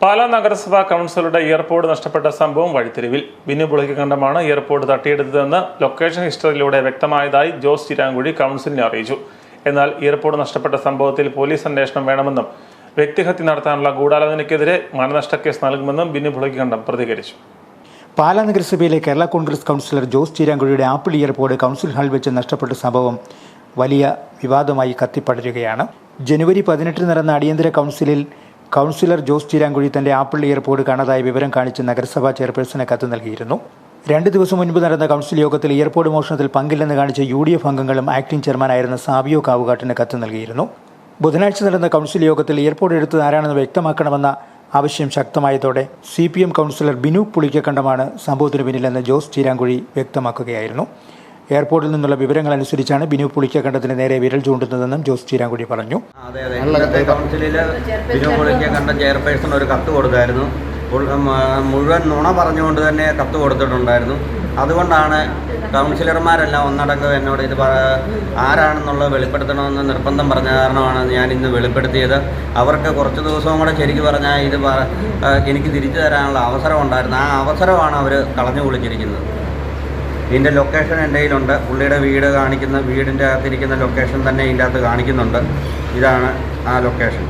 പാലാ നഗരസഭാ കൗൺസിലറുടെ എയർപോർട്ട് നഷ്ടപ്പെട്ട സംഭവം വഴിത്തിരിവിൽ. ബിനു പുളിക്കണ്ടമാണ് എയർപോർട്ട് തട്ടിയെടുത്തതെന്ന് ലൊക്കേഷൻ ഹിസ്റ്ററിയിലൂടെ വ്യക്തമായതായി ജോസ് ചിരാങ്കുഴി കൗൺസിലിനെ അറിയിച്ചു. എന്നാൽ എയർപോർട്ട് നഷ്ടപ്പെട്ട സംഭവത്തിൽ പോലീസ് അന്വേഷണം വേണമെന്നും വ്യക്തിഹത്യ നടത്താനുള്ള ഗൂഢാലോചനയ്ക്കെതിരെ മനനഷ്ടക്കേസ് കേസ് നൽകുമെന്നും ബിനു പുളിക്കണ്ടം പ്രതികരിച്ചു. പാലാ നഗരസഭയിലെ കേരള കോൺഗ്രസ് കൗൺസിലർ ജോസ് ചിരാങ്കുഴിയുടെ ആപ്പിൾ എയർപോർട്ട് കൗൺസിൽ ഹാളിൽ വെച്ച് നഷ്ടപ്പെട്ട സംഭവം വലിയ വിവാദമായി കത്തിപ്പടരുകയാണ്. ജനുവരി പതിനെട്ടിന് നടന്ന അടിയന്തര കൗൺസിലിൽ കൗൺസിലർ ജോസ് ചീരാങ്കുഴി തന്റെ ആപ്പിൾ എയർപോർട്ട് കാണാതായ വിവരം കാണിച്ച് നഗരസഭാ ചെയർപേഴ്സണെ കത്ത് നൽകിയിരുന്നു. രണ്ട് ദിവസം മുൻപ് നടന്ന കൗൺസിൽ യോഗത്തിൽ എയർപോർട്ട് മോഷണത്തിൽ പങ്കില്ലെന്ന് കാണിച്ച യു ഡി എഫ് അംഗങ്ങളും ആക്ടിംഗ് ചെയർമാനായിരുന്ന സാബിയോ കാവുകാട്ടിന് കത്ത് നൽകിയിരുന്നു. ബുധനാഴ്ച നടന്ന കൗൺസിൽ യോഗത്തിൽ എയർപോർട്ട് എടുത്തത് ആരാണെന്ന് വ്യക്തമാക്കണമെന്ന ആവശ്യം ശക്തമായതോടെ C P M councillor Binu പുളിക്കക്കണ്ടമാണ് സംഭവത്തിന് പിന്നിലെന്ന് ജോസ് ചീരാങ്കുഴി വ്യക്തമാക്കുകയായിരുന്നു. എയർപോർട്ടിൽ നിന്നുള്ള വിവരങ്ങൾ അനുസരിച്ചാണ് ബിനു പുളിക്കക്കണ്ടത്തിന് നേരെ വിരൽ ചൂണ്ടുന്നതെന്നും ജോസ് ചീരാങ്കുടി പറഞ്ഞു. അതെ അതെ. ഇന്നത്തെ കൗൺസിലിൽ ബിനു പൊളിക്ക് കണ്ട ചെയർപേഴ്സൺ ഒരു കത്ത് കൊടുത്തായിരുന്നു. മുഴുവൻ നുണ പറഞ്ഞുകൊണ്ട് തന്നെ കത്ത് കൊടുത്തിട്ടുണ്ടായിരുന്നു. അതുകൊണ്ടാണ് കൗൺസിലർമാരെല്ലാം ഒന്നടങ്കം എന്നോട് ഇത് ആരാണെന്നുള്ളത് വെളിപ്പെടുത്തണമെന്ന് നിർബന്ധം പറഞ്ഞ കാരണമാണ് ഞാൻ ഇന്ന് വെളിപ്പെടുത്തിയത്. അവർക്ക് കുറച്ച് ദിവസവും കൂടെ ശരിക്കും പറഞ്ഞാൽ ഇത് എനിക്ക് തിരിച്ചു തരാനുള്ള അവസരം ഉണ്ടായിരുന്നു. ആ അവസരമാണ് അവർ കളഞ്ഞു കുളിച്ചിരിക്കുന്നത് ഇതിന്റെ ലൊക്കേഷൻ എന്റെ കയ്യിലുണ്ട്. പുള്ളിയുടെ വീട് കാണിക്കുന്ന വീടിന്റെ അകത്തിരിക്കുന്ന ലൊക്കേഷൻ തന്നെ ഇതിന്റെ അകത്ത് കാണിക്കുന്നുണ്ട്. ഇതാണ് ആ ലൊക്കേഷൻ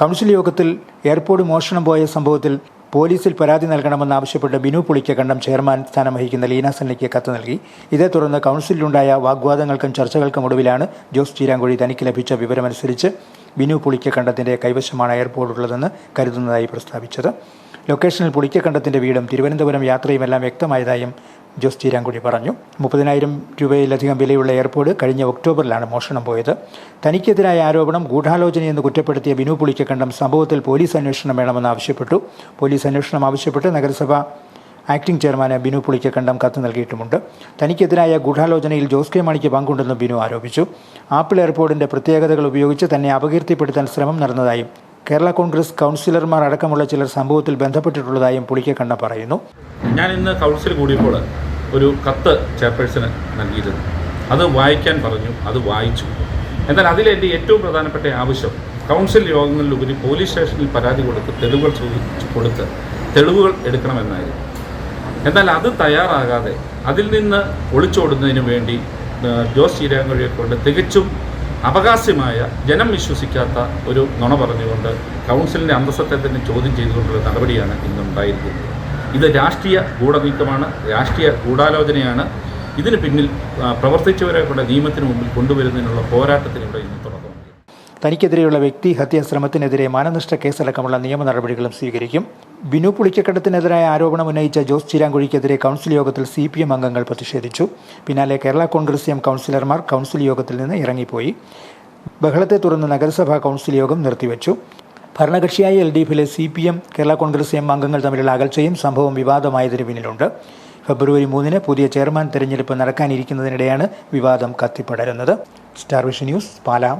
കൗൺസിൽ യോഗത്തിൽ എയർപോർട്ട് മോഷണം പോയ സംഭവത്തിൽ പോലീസിൽ പരാതി നൽകണമെന്നാവശ്യപ്പെട്ട് ബിനു പുളിക്ക കണ്ടം ചെയർമാൻ സ്ഥാനം വഹിക്കുന്ന ലീന സന്നിക്ക് കത്ത് നൽകി. ഇതേ തുടർന്ന് കൗൺസിലുണ്ടായ വാഗ്വാദങ്ങൾക്കും ചർച്ചകൾക്കും ഒടുവിലാണ് ജോസ് ചീരാങ്കുഴി തനിക്ക് ലഭിച്ച വിവരമനുസരിച്ച് ബിനു പുളിക്ക കണ്ടത്തിന്റെ കൈവശമാണ് എയർപോർട്ടുള്ളതെന്ന് കരുതുന്നതായി പ്രസ്താവിച്ചത്. ലൊക്കേഷനിൽ പുളിക്കക്കണ്ടത്തിന്റെ വീടും തിരുവനന്തപുരം യാത്രയുമെല്ലാം വ്യക്തമായതായും ജോസ് തീരാങ്കുടി പറഞ്ഞു. മുപ്പതിനായിരം രൂപയിലധികം വിലയുള്ള എയർപോർട്ട് കഴിഞ്ഞ ഒക്ടോബറിലാണ് മോഷണം പോയത്. തനിക്കെതിരായ ആരോപണം ഗൂഢാലോചനയെന്ന് കുറ്റപ്പെടുത്തിയ ബിനു പുളിക്കക്കണ്ടം സംഭവത്തിൽ പോലീസ് അന്വേഷണം വേണമെന്ന് ആവശ്യപ്പെട്ടു. പോലീസ് അന്വേഷണം ആവശ്യപ്പെട്ട് നഗരസഭ ആക്ടിംഗ് ചെയർമാന് ബിനു പുളിക്കക്കണ്ടം കത്ത് നൽകിയിട്ടുമുണ്ട്. തനിക്കെതിരായ ഗൂഢാലോചനയിൽ ജോസ് കെ മാണിക്ക് പങ്കുണ്ടെന്നും ബിനു ആരോപിച്ചു. ആപ്പിൾ എയർപോർട്ടിന്റെ പ്രത്യേകതകൾ ഉപയോഗിച്ച് തന്നെ അപകീർത്തിപ്പെടുത്താൻ ശ്രമം നടന്നതായും കേരള കോൺഗ്രസ് കൗൺസിലർമാർ അടക്കമുള്ള ചിലർ സംഭവത്തിൽ ബന്ധപ്പെട്ടിട്ടുള്ളതായും പുളിക്കക്കണ്ണ പറയുന്നു. ഞാൻ ഇന്ന് കൗൺസിൽ കൂടിയപ്പോൾ ഒരു കത്ത് ചെയർപേഴ്സണ് നൽകിയിരുന്നു. അത് വായിക്കാൻ പറഞ്ഞു അത് വായിച്ചു. എന്നാൽ അതിലെന്റെ ഏറ്റവും പ്രധാനപ്പെട്ട ആവശ്യം കൗൺസിൽ യോഗങ്ങളിലുപരി പോലീസ് സ്റ്റേഷനിൽ പരാതി കൊടുത്ത് തെളിവുകൾ കൊടുത്ത് തെളിവുകൾ എടുക്കണമെന്നായിരുന്നു. എന്നാൽ അത് തയ്യാറാകാതെ അതിൽ നിന്ന് ഒളിച്ചോടുന്നതിന് വേണ്ടി ജോസ് ചീരാങ്കുഴിയെ കൊണ്ട് തികച്ചും അപകാസ്യമായ ജനം വിശ്വസിക്കാത്ത ഒരു നുണ പറഞ്ഞുകൊണ്ട് കൗൺസിലിന്റെ അന്തസ്സത്തെ തന്നെ ചോദ്യം ചെയ്തുകൊണ്ടുള്ള നടപടിയാണ് ഇന്നുണ്ടായിരിക്കുന്നത്. ഇത് രാഷ്ട്രീയ ഗൂഢനീക്കമാണ് രാഷ്ട്രീയ ഗൂഢാലോചനയാണ്. ഇതിന് പിന്നിൽ പ്രവർത്തിച്ചവരെ കൊണ്ട് നിയമത്തിന് മുമ്പിൽ കൊണ്ടുവരുന്നതിനുള്ള പോരാട്ടത്തിലൂടെ ഇന്ന് തുടക്കമാണ് തനിക്കെതിരെയുള്ള വ്യക്തി ഹത്യാശ്രമത്തിനെതിരെ മാനനഷ്ട കേസടക്കമുള്ള നിയമ നടപടികളും സ്വീകരിക്കും. ബിനു പുളിക്കക്കടത്തിനെതിരായ ആരോപണം ഉന്നയിച്ച ജോസ് ചിരാങ്കുഴിക്കെതിരെ കൗൺസിൽ യോഗത്തിൽ സി പി എം അംഗങ്ങൾ പ്രതിഷേധിച്ചു. പിന്നാലെ കേരള കോൺഗ്രസ് എം കൗൺസിലർമാർ കൗൺസിൽ യോഗത്തിൽ നിന്ന് ഇറങ്ങിപ്പോയി. ബഹളത്തെ തുടർന്ന് നഗരസഭാ കൗൺസിൽ യോഗം നിർത്തിവെച്ചു. ഭരണകക്ഷിയായ എൽ ഡി എഫിലെ C P M Kerala Congress M അംഗങ്ങൾ തമ്മിലുള്ള അകൽച്ചയും സംഭവം വിവാദമായതിന് പിന്നിലുണ്ട്. ഫെബ്രുവരി മൂന്നിന് പുതിയ ചെയർമാൻ തെരഞ്ഞെടുപ്പ് നടക്കാനിരിക്കുന്നതിനിടെയാണ് വിവാദം കത്തിപ്പടരുന്നത്. Star Vision News Pala.